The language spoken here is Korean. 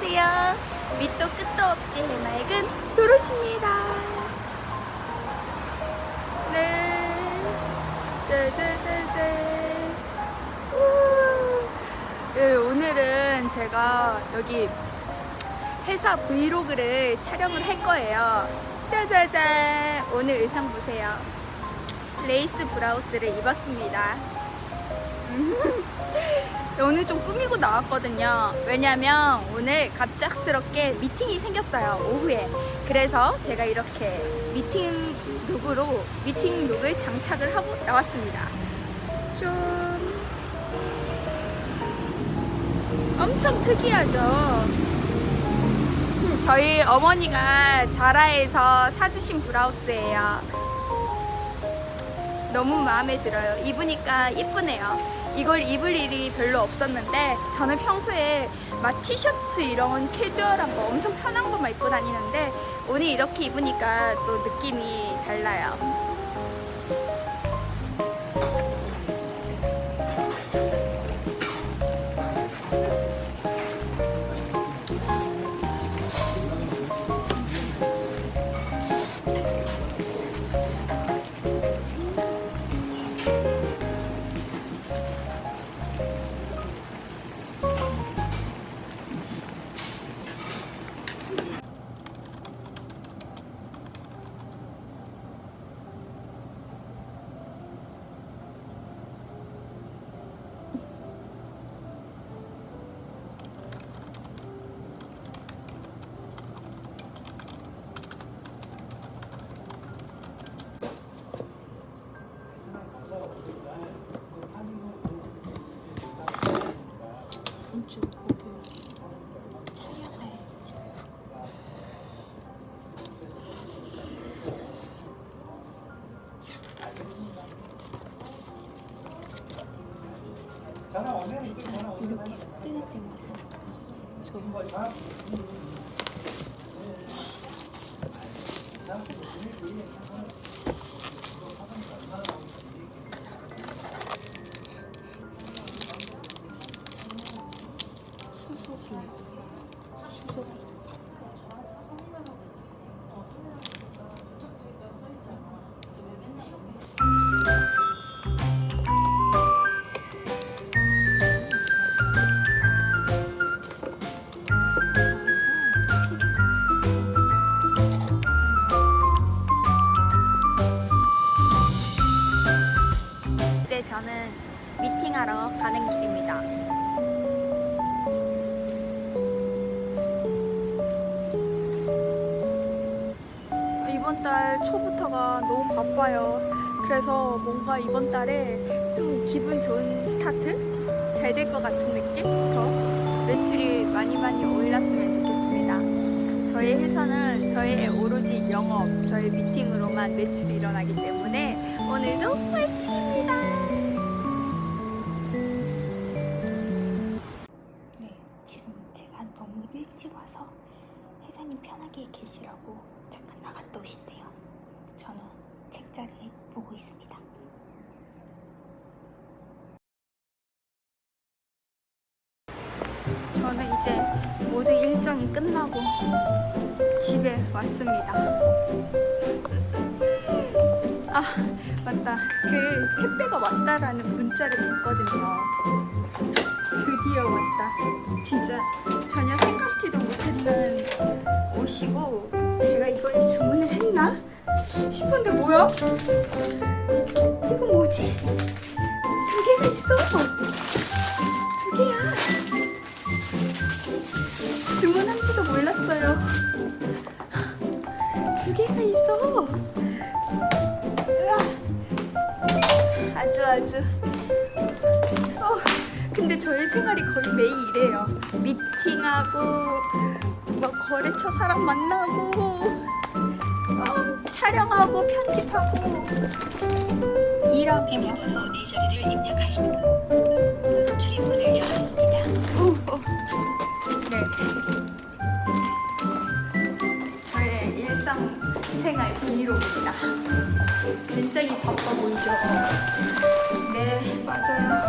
밑도 끝도 없이 해맑은 도로시입니다. 네. 짜자자잔. 우. 네, 오늘은 제가 여기 회사 브이로그를 촬영을 할 거예요. 짜자잔. 오늘 의상 보세요. 레이스 브라우스를 입었습니다. 음. 오늘 좀 꾸미고 나왔거든요. 왜냐면 오늘 갑작스럽게 미팅이 생겼어요. 오후에. 그래서 제가 이렇게 미팅 룩으로 미팅 룩을 장착을 하고 나왔습니다. 좀 엄청 특이하죠. 저희 어머니가 자라에서 사주신 브라우스예요. 너무 마음에 들어요. 입으니까 이쁘네요. 이걸 입을 일이 별로 없었는데 저는 평소에 막 티셔츠 이런 캐주얼한 거 엄청 편한 거만 입고 다니는데 오늘 이렇게 입으니까 또 느낌이 달라요. 이렇게 뜨는 때마다 저 수소 미팅하러 가는 길입니다. 이번 달 초부터가 너무 바빠요. 그래서 뭔가 이번 달에 좀 기분 좋은 스타트? 잘 될 것 같은 느낌? 더 매출이 많이 많이 올랐으면 좋겠습니다. 저희 회사는 저희의 오로지 영업, 저희 미팅으로만 매출이 일어나기 때문에 오늘도 화이팅입니다. 회사님 편하게 계시라고 잠깐 나갔다 오신대요. 저는 책자리 보고 있습니다. 저는 이제 모든 일정이 끝나고 집에 왔습니다. 아, 맞다. 그 택배가 왔다라는 문자를 봤거든요. 드디어 왔다. 진짜 전혀 생각지도 못했던 옷이고 제가 이걸 주문을 했나 싶은데 뭐야? 이거 뭐지? 두 개가 있어. 두 개야. 주문한지도 몰랐어요. 두 개가 있어. 아주. 어, 근데 저희 생활이 거의 매일 이래요. 미팅하고, 뭐 거래처 사람 만나고, 어, 촬영하고, 편집하고, 일하고. 이 소리를 입력하십니다. 출입문을 열었습니다. 네. 저의 일상생활 브이로그입니다. 굉장히 바빠 보이죠? 네, 맞아요.